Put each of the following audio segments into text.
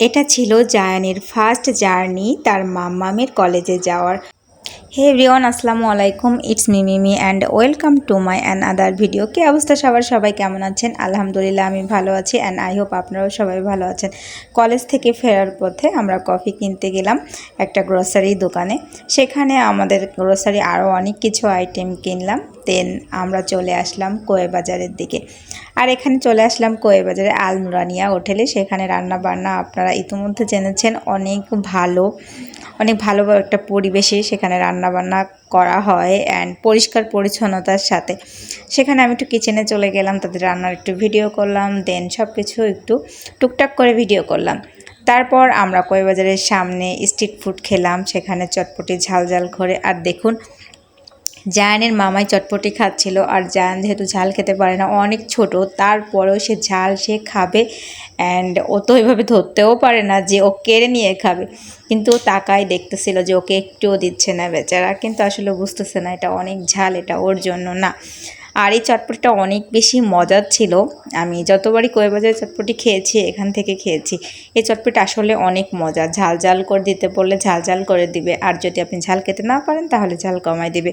এটা ছিল জায়ানের first journey তার মাম্মামের কলেজে যাওয়ার। হে এভরিওয়ান, আসসালামু আলাইকুম। It's me Mimi and welcome to my another video কি অবস্থা সবার? সবাই কেমন আছেন? আলহামদুলিল্লাহ, আমি ভালো আছি অ্যান্ড আই হোপ আপনারাও সবাই ভালো আছেন। কলেজ থেকে ফেরার পথে আমরা কফি কিনতে গেলাম একটা গ্রসারি দোকানে। সেখানে আমাদের গ্রোসারি আরও অনেক কিছু আইটেম কিনলাম। দেন আমরা চলে আসলাম কোয়ে বাজারের দিকে। আর এখানে চলে আসলাম কোয়ে বাজারে আল নুরানিয়া হোটেলে। সেখানে রান্না বান্না আপনারা ইতিমধ্যে জেনেছেন, অনেক ভালো। অনেক ভালো একটা পরিবেশে সেখানে রান্নাবান্না করা হয় অ্যান্ড পরিষ্কার পরিচ্ছন্নতার সাথে। সেখানে আমি একটু কিচেনে চলে গেলাম, তাদের রান্নার একটু ভিডিও করলাম দেন সব কিছু একটু টুকটাক করে ভিডিও করলাম। তারপর আমরা কয়বাজারের সামনে স্ট্রিট ফুড খেলাম, সেখানে চটপটি ঝাল ঝাল করে, আর দেখুন জায়ানের মামাই চটপটি খাচ্ছিল আর জায়ান যেহেতু ঝাল খেতে পারে না, অনেক ছোট, তারপরেও সে ঝাল সে খাবে অ্যান্ড ও তো ওইভাবে ধরতেও পারে না যে ও কেড়ে নিয়ে খাবে। কিন্তু ও তাকাই দেখতেছিল যে ওকে একটুও দিচ্ছে না বেচারা, কিন্তু আসলে বুঝতেছে না এটা অনেক ঝাল, এটা ওর জন্য না। আর এই চটপটিটা অনেক বেশি মজার ছিল। আমি যতবারই বাজারে চটপটি খেয়েছি, এখান থেকে খেয়েছি, এই চটপটি আসলে অনেক মজা ঝাল ঝাল করে দিতে বললে ঝাল ঝাল করে দিবে। আর যদি আপনি ঝাল খেতে না পারেন, তাহলে ঝাল কমায় দিবে।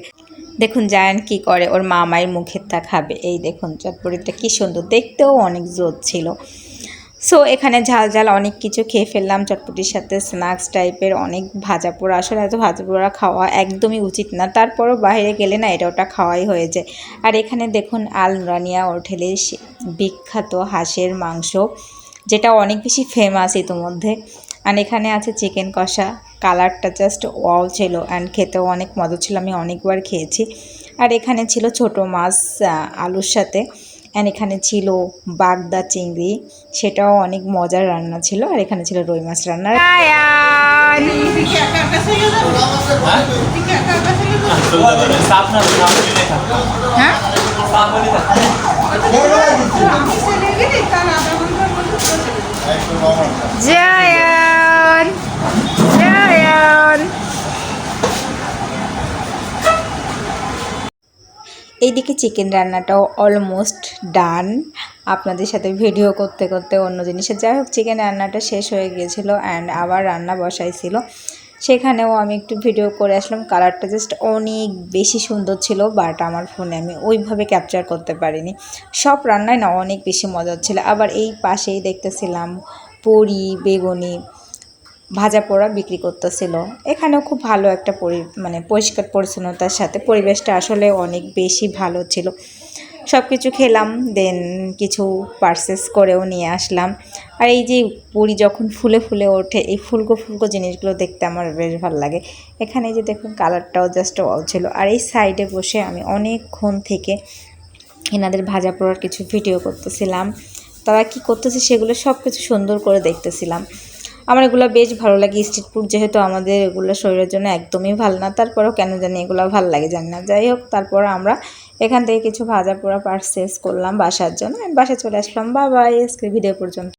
দেখুন, জায়ান কি করে? ওর মামাই মুখের তা খাবে। এই দেখুন, চটপটিটা কি সুন্দর। দেখতেও অনেক জোর ছিল। সো এখানে ঝাল ঝাল অনেক কিছু খেয়ে ফেললাম। চটপটির সাথে স্ন্যাক্স টাইপের অনেক ভাজা পোড়া। আসলে এত ভাজা পোড়া খাওয়া একদমই উচিত না। তারপরও বাইরে গেলে না, এটা ওটা খাওয়াই হয়ে যায়। আর এখানে দেখুন, আল নুরানিয়া হোটেলের বিখ্যাত হাঁসের মাংস, যেটা অনেক বেশি ফেমাস ইতোমধ্যে। আর এখানে আছে চিকেন কষা। কালারটা জাস্ট ওয়াও ছিল অ্যান্ড খেতেও অনেক মজা ছিল। আমি অনেকবার খেয়েছি। আর এখানে ছিল ছোট মাছ আলুর সাথে। অ্যান্ড এখানে ছিল বাগদা চিংড়ি। সেটাও অনেক মজার রান্না ছিল। আর এখানে ছিল রুই মাছ রান্না। হ্যাঁ জায়ান জায়ান এইদিকে চিকেন রান্নাটাও অলমোস্ট ডান আপনাদের সাথে ভিডিও করতে করতে অন্য জিনিসে যাই হোক চিকেন রান্নাটা শেষ হয়ে গিয়েছিল অ্যান্ড আবার রান্না বসাইছিল। সেখানেও আমি একটু ভিডিও করে আসলাম। কালারটা জাস্ট অনেক বেশি সুন্দর ছিল বাট আমার ফোনে আমি ওইভাবে ক্যাপচার করতে পারিনি। সব রান্নায় না অনেক বেশি মজার ছিল। আবার এই পাশেই দেখতেছিলাম পুরি, বেগুনি ভাজা পোড়া বিক্রি করতেছিল। এখানেও খুব ভালো একটা পরি মানে পরিষ্কার পরিচ্ছন্নতার সাথে পরিবেশটা আসলে অনেক বেশি ভালো ছিল। সব কিছু খেলাম দেন কিছু পার্সেস করেও নিয়ে আসলাম। আর এই যে পুরি যখন ফুলে ফুলে ওঠে, এই ফুলকো ফুলকো জিনিসগুলো দেখতে আমার বেশ ভালো লাগে। এখানে যে দেখুন কালারটাও জাস্ট ওয়াও ছিল। আর এই সাইডে বসে আমি অনেকক্ষণ থেকে এনাদের ভাজা পোড়ার কিছু ভিডিও করতেছিলাম। তারা কি করতেছে সেগুলো সব কিছু সুন্দর করে দেখতেছিলাম। আমার এগুলো বেশ ভালো লাগে। স্ট্রিট ফুড যেহেতু আমাদের এগুলো শরীরের জন্য একদমই ভালো না, তারপরেও কেন জানি এগুলো ভালো লাগে জানি না। যাই হোক, তারপর আমরা এখান থেকে কিছু ভাজা পোড়া পারচেস করলাম বাসার জন্য। বাসায় চলে আসলাম। বা বাই আজকে ভিডিও পর্যন্ত।